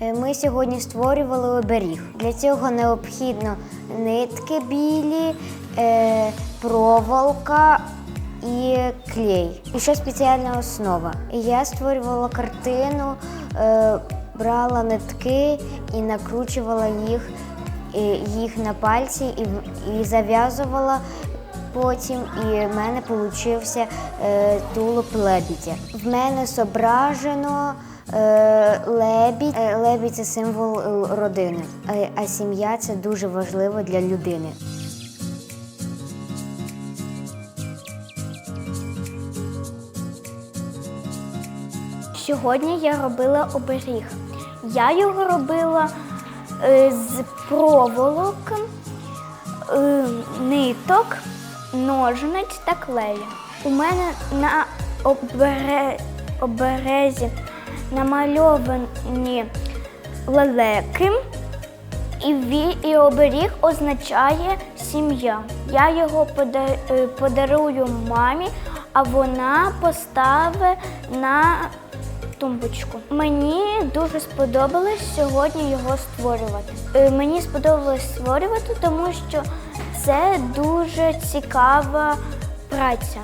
Е, Ми сьогодні створювали оберіг. Для цього необхідно нитки білі, е, проволока і клей. І ще спеціальна основа. Я створювала картину, е, брала нитки і накручувала їх, їх на пальці і, і зав'язувала. Потім і в мене е, тулуб лебідя. В мене зображено лебідь. Е, лебідь це символ е, родини, а, сім'я це дуже важливо для людини. Сьогодні я робила оберіг. Я його робила е, з проволок, е, ниток, ножниць та клею. У мене на обере, оберезі намальовані лелеки, і, і оберіг означає сім'я. Я його е, подарую мамі, а вона поставить на тумбочку. Мені дуже сподобалось сьогодні його створювати. Е, Мені сподобалось створювати, тому що це дуже цікава праця.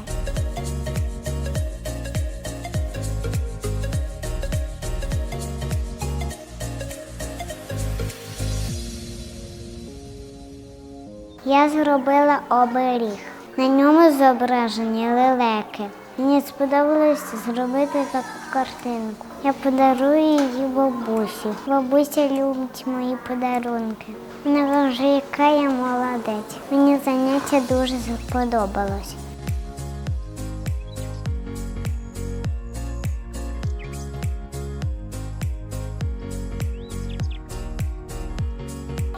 Я зробила оберіг. На ньому зображені лелеки. Мені сподобалось зробити таку картинку. Я подарую її бабусі. Бабуся любить мої подарунки. Вона вже яка я молодець. Мені заняття дуже сподобалось.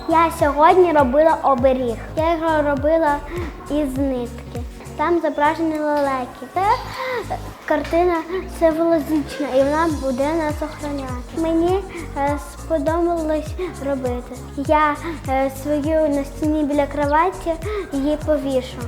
Я сьогодні робила оберіг. Я його робила із нитки. Там зображені лелеки. Це картина символізична і вона буде нас охороняти. Мені е, сподобалось робити. Я е, свою на стіні біля кроваті її повішу.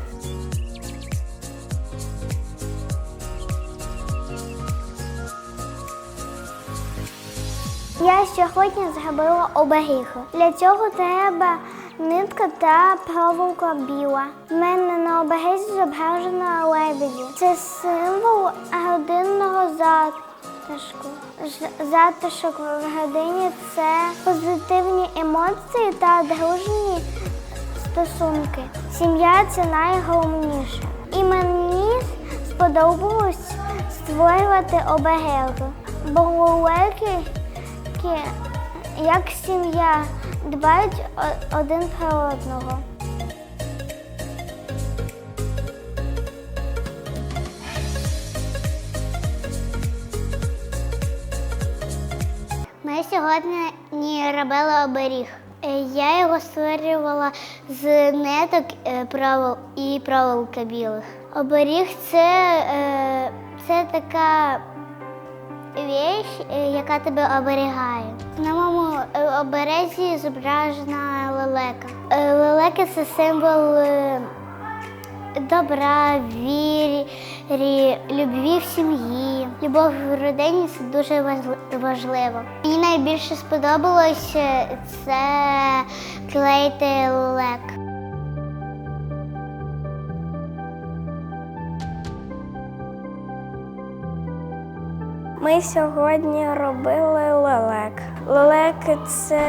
Я сьогодні зробила оберіг. Для цього треба нитка та проволока біла. У мене на оберезі зображена лебеді. Це символ родинного затишку. Затишок в родині це позитивні емоції та дружні стосунки. Сім'я це найголовніше. І мені сподобалось створювати обереги. Бо лелеки Ки- як сім'я дбають один про одного. Ми сьогодні робили оберіг. Е, Я його створювала з ниток е, і проволоки білих. Оберіг це, е, це така віч, е, яка тебе оберігає. На моєму е, оберезі зображена лелека. Е, Лелека це символ добра, вірі, рі- любві в сім'ї. Любов в родині це дуже важливо. Мені найбільше сподобалось це клеїти лелек. Ми сьогодні робили лелек. Лелеки це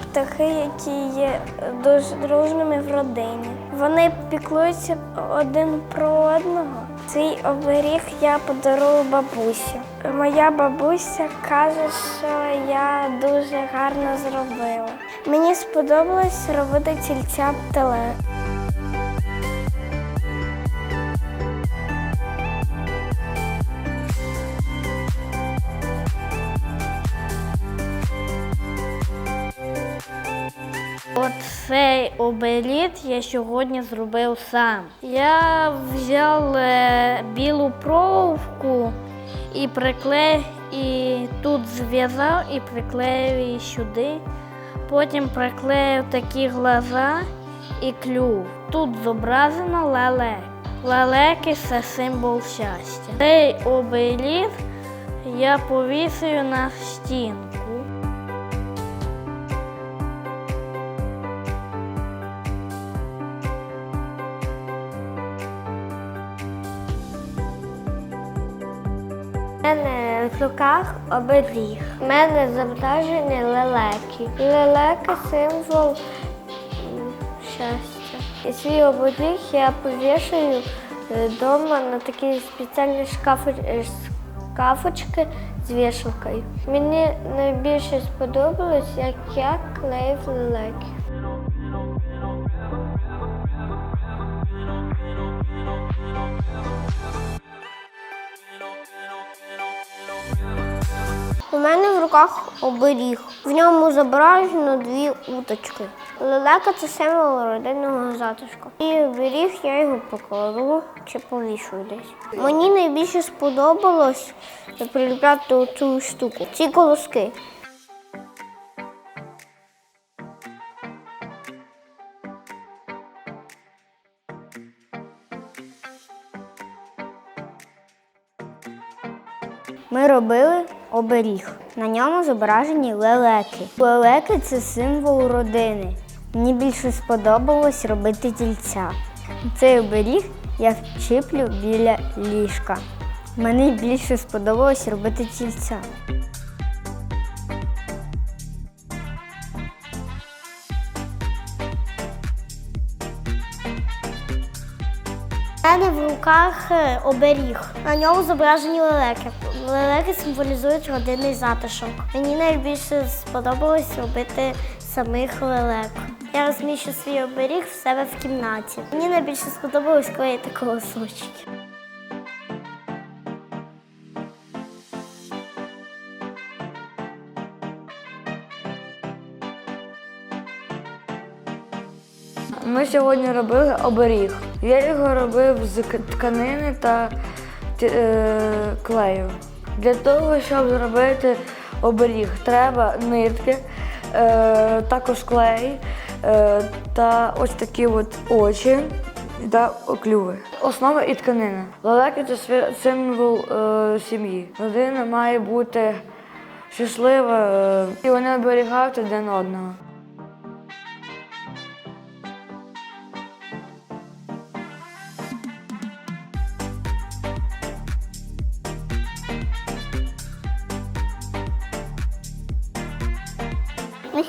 птахи, які є дуже дружними в родині. Вони піклуються один про одного. Цей оберіг я подарую бабусі. Моя бабуся каже, що я дуже гарно зробила. Мені сподобалось робити тільця теле. Обеліт я сьогодні зробив сам. Я взяв е, білу проволоку і приклеїв, і тут зв'язав і приклеїв її сюди. Потім приклеїв такі глаза і клюв. Тут зображено лелек. Лелеки це символ щастя. Цей обеліт я повісив на стінку. У мене в руках оберіг. У мене зображені лелеки. Лелеки символ щастя. І свій оберіг я повішаю вдома на такі спеціальні е, шкафочки з вішалкою. Мені найбільше сподобалось, як я клеїв лелеки. У мене в руках оберіг. В ньому зображено дві уточки. Лелека це символ родинного затишку. І оберіг я його покладу чи повішу десь. Мені найбільше сподобалось приліпляти оцю штуку. Ці колоски. Ми робили оберіг. На ньому зображені лелеки. Лелеки це символ родини. Мені більше сподобалось робити тільця. Цей оберіг я вчіплю біля ліжка. Мені більше сподобалось робити тільця. Руках е, оберіг. На ньому зображені лелеки. Лелеки символізують родинний затишок. Мені найбільше сподобалось робити самих лелек. Я розміщу свій оберіг в себе в кімнаті. Мені найбільше сподобалось клеїти колосочки. Ми сьогодні робили оберіг. Я його робив з тканини та е, клею. Для того, щоб зробити оберіг, треба нитки, е, також клей е, та ось такі от очі та клюви. Основа і тканина. Лелеки це символ сім'ї. Родина має бути щаслива і вони оберігають один одного.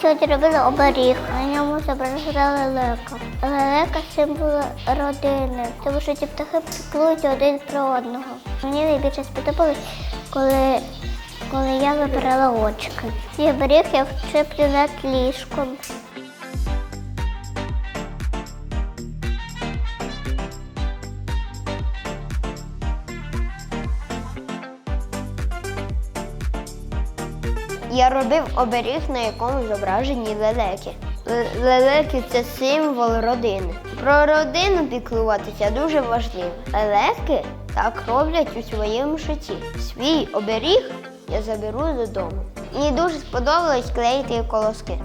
Сьогодні робили оберіг, на ньому зображена лелека. Лелека символ родини, тому що ці птахи піклуються один про одного. Мені найбільше сподобалось, коли, коли я вибирала очки. Ці оберіг я вчеплю над ліжком. Я робив оберіг, на якому зображені лелеки. Лелеки це символ родини. Про родину піклуватися дуже важливо. Лелеки так роблять у своєму житті. Свій оберіг я заберу додому. Мені дуже сподобалось клеїти колоски.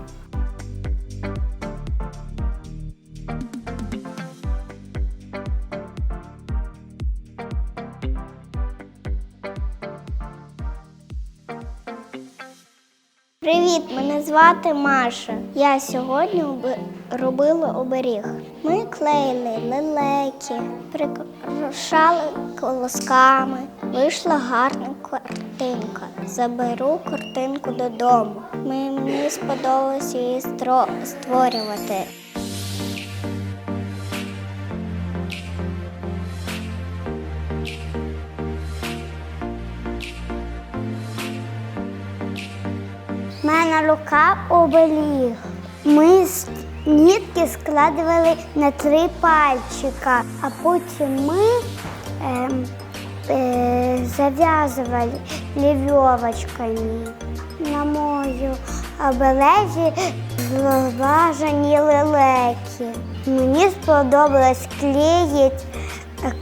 Привіт, мене звати Маша. Я сьогодні оби- робила оберіг. Ми клеїли лелеки, прикрашали колосками. Вийшла гарна картинка. Заберу картинку додому. Мені сподобалося її створювати. У мене рука обеліг. Ми нітки складували на три пальчика, а потім ми ем, е, зав'язували лівьовочками. На мою обелезі зображені лелеки. Мені сподобалось клеїти е,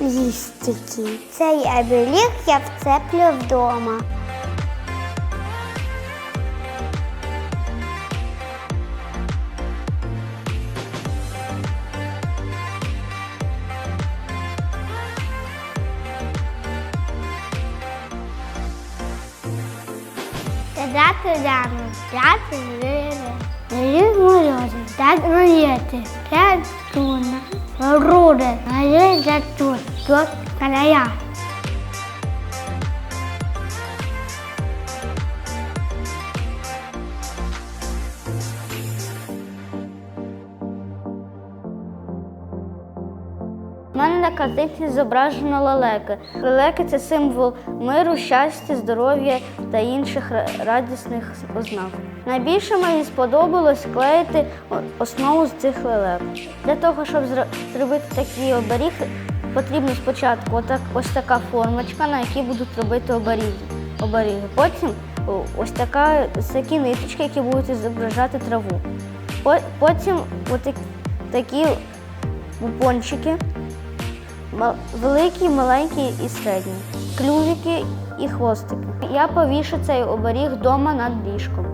лістики. Цей обеліг я вцеплю вдома. Дати Дяну. дати лили. Лили морози, дати роєти, п'ять туна, руди, за тут, тут калая. Картинці зображено лелеки. Лелеки це символ миру, щастя, здоров'я та інших радісних ознак. Найбільше мені сподобалось клеїти основу з цих лелек. Для того, щоб зробити такий оберіг, потрібно спочатку отак, ось така формочка, на якій будуть робити оберіги. оберіги. Потім ось така, ось такі ниточки, які будуть зображати траву. Потім отак, такі бупончики, великі, маленькі і середні, клювики і хвостики. Я повішу цей оберіг вдома над ліжком.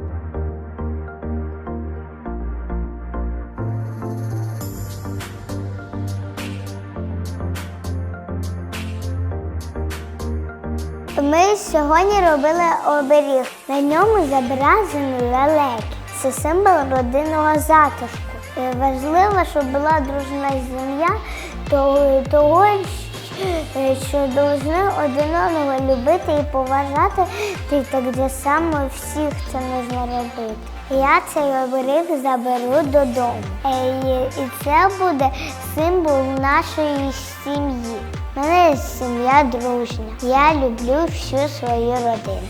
Ми сьогодні робили оберіг. На ньому зображені лелеки. Це символ родинного затишку. Важливо, щоб була дружна сім'я, того, е, що повинні один одного любити і поважати, ти так само всіх це можна робити. Я цей оберіг заберу додому. Е, і це буде символ нашої сім'ї. У мене сім'я дружня. Я люблю всю свою родину.